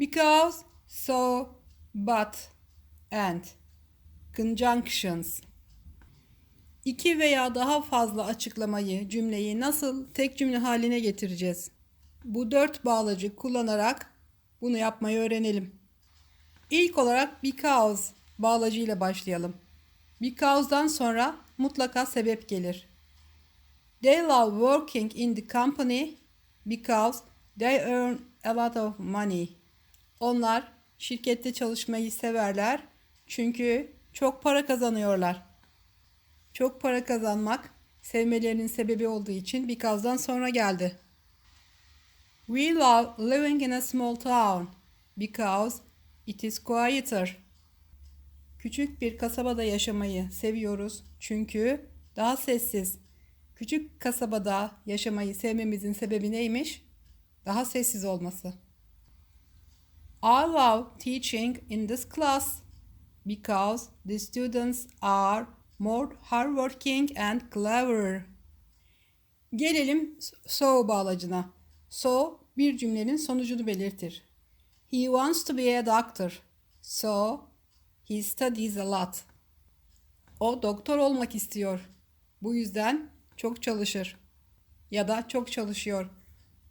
Because, so, but, and. Conjunctions. İki veya daha fazla açıklamayı, cümleyi nasıl tek cümle haline getireceğiz? Bu dört bağlacı kullanarak bunu yapmayı öğrenelim. İlk olarak because bağlacıyla başlayalım. Because'dan sonra mutlaka sebep gelir. They love working in the company because they earn a lot of money. Onlar şirkette çalışmayı severler çünkü çok para kazanıyorlar. Çok para kazanmak sevmelerinin sebebi olduğu için because'dan sonra geldi. We love living in a small town because it is quieter. Küçük bir kasabada yaşamayı seviyoruz çünkü daha sessiz. Küçük kasabada yaşamayı sevmemizin sebebi neymiş? Daha sessiz olması. I love teaching in this class because the students are more hardworking and clever. Gelelim so bağlacına. So bir cümlenin sonucunu belirtir. He wants to be a doctor. So he studies a lot. O doktor olmak istiyor. Bu yüzden çok çalışır. Ya da çok çalışıyor.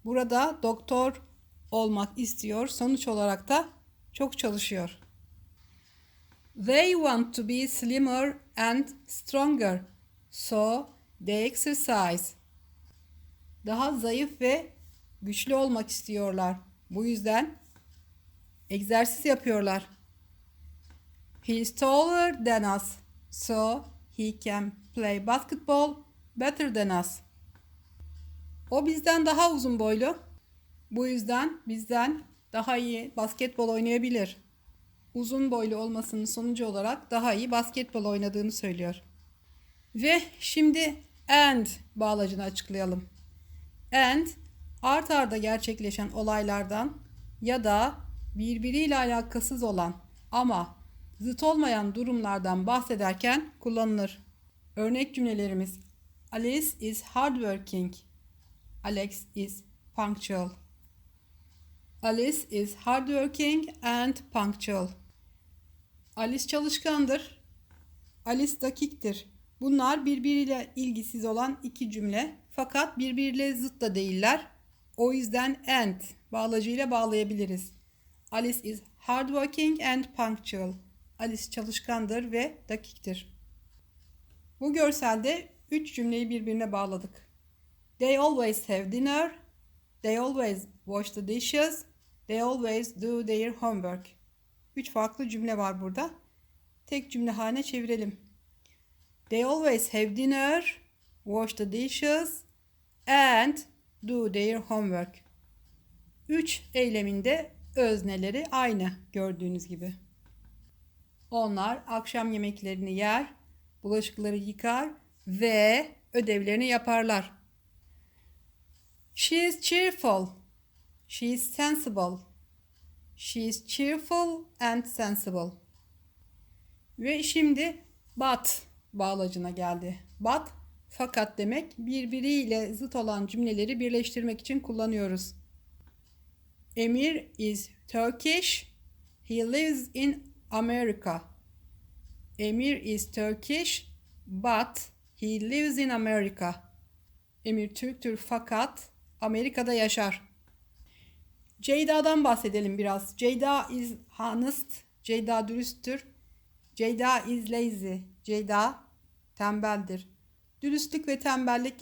Burada doktor olmak istiyor. Sonuç olarak da çok çalışıyor. They want to be slimmer and stronger. So they exercise. Daha zayıf ve güçlü olmak istiyorlar. Bu yüzden egzersiz yapıyorlar. He is taller than us. So he can play basketball better than us. O bizden daha uzun boylu. Bu yüzden bizden daha iyi basketbol oynayabilir. Uzun boylu olmasının sonucu olarak daha iyi basketbol oynadığını söylüyor. Ve şimdi and bağlacını açıklayalım. And art arda gerçekleşen olaylardan ya da birbiriyle alakasız olan ama zıt olmayan durumlardan bahsederken kullanılır. Örnek cümlelerimiz Alice is hardworking. Alex is punctual. Alice is hardworking and punctual. Alice çalışkandır. Alice dakiktir. Bunlar birbiriyle ilgisiz olan iki cümle fakat birbiriyle zıt da değiller. O yüzden and bağlacıyla bağlayabiliriz. Alice is hardworking and punctual. Alice çalışkandır ve dakiktir. Bu görselde üç cümleyi birbirine bağladık. They always have dinner. They always wash the dishes. They always do their homework. Üç farklı cümle var burada. Tek cümle haline çevirelim. They always have dinner, wash the dishes and do their homework. Üç eyleminde özneleri aynı gördüğünüz gibi. Onlar akşam yemeklerini yer, bulaşıkları yıkar ve ödevlerini yaparlar. She is cheerful. She is sensible. She is cheerful and sensible. Ve şimdi but bağlacına geldi. But fakat demek birbiriyle zıt olan cümleleri birleştirmek için kullanıyoruz. Emir is Turkish. He lives in America. Emir is Turkish but he lives in America. Emir Türktür fakat Amerika'da yaşar. Ceyda'dan bahsedelim biraz. Ceyda is honest. Ceyda dürüsttür. Ceyda is lazy. Ceyda tembeldir. Dürüstlük ve tembellik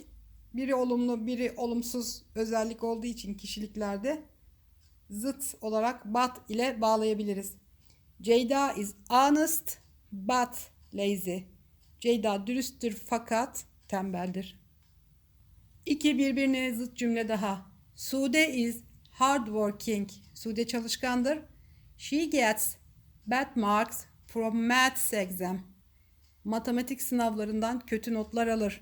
biri olumlu biri olumsuz özellik olduğu için kişiliklerde zıt olarak but ile bağlayabiliriz. Ceyda is honest but lazy. Ceyda dürüsttür fakat tembeldir. İki birbirine zıt cümle daha. Sude is hardworking. Sude çalışkandır. She gets bad marks from maths exam. Matematik sınavlarından kötü notlar alır.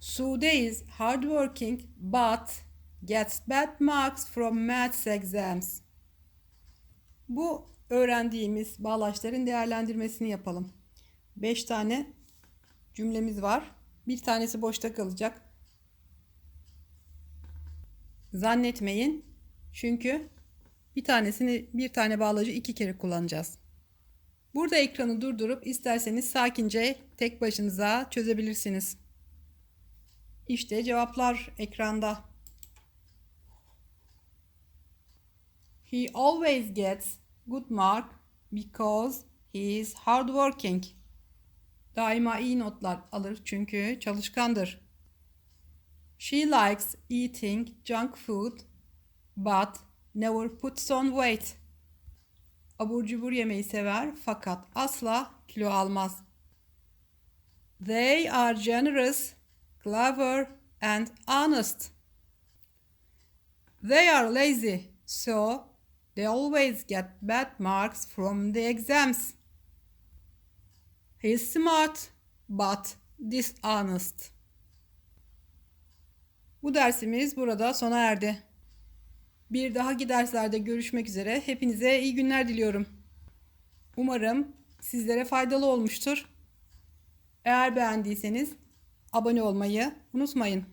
Sude is hardworking but gets bad marks from maths exams. Bu öğrendiğimiz bağlaçların değerlendirmesini yapalım. 5 tane cümlemiz var. Bir tanesi boşta kalacak. Zannetmeyin. Çünkü Bir tanesini bir tane bağlacı iki kere kullanacağız. Burada ekranı durdurup isterseniz sakince tek başınıza çözebilirsiniz. İşte cevaplar ekranda. He always gets good mark because he is hardworking. Daima iyi notlar alır çünkü çalışkandır. She likes eating junk food but never puts on weight. Abur cubur yemeyi sever fakat asla kilo almaz. They are generous, clever and honest. They are lazy, so they always get bad marks from the exams. He is smart but dishonest. Bu dersimiz burada sona erdi. Bir dahaki derslerde görüşmek üzere. Hepinize iyi günler diliyorum. Umarım sizlere faydalı olmuştur. Eğer beğendiyseniz abone olmayı unutmayın.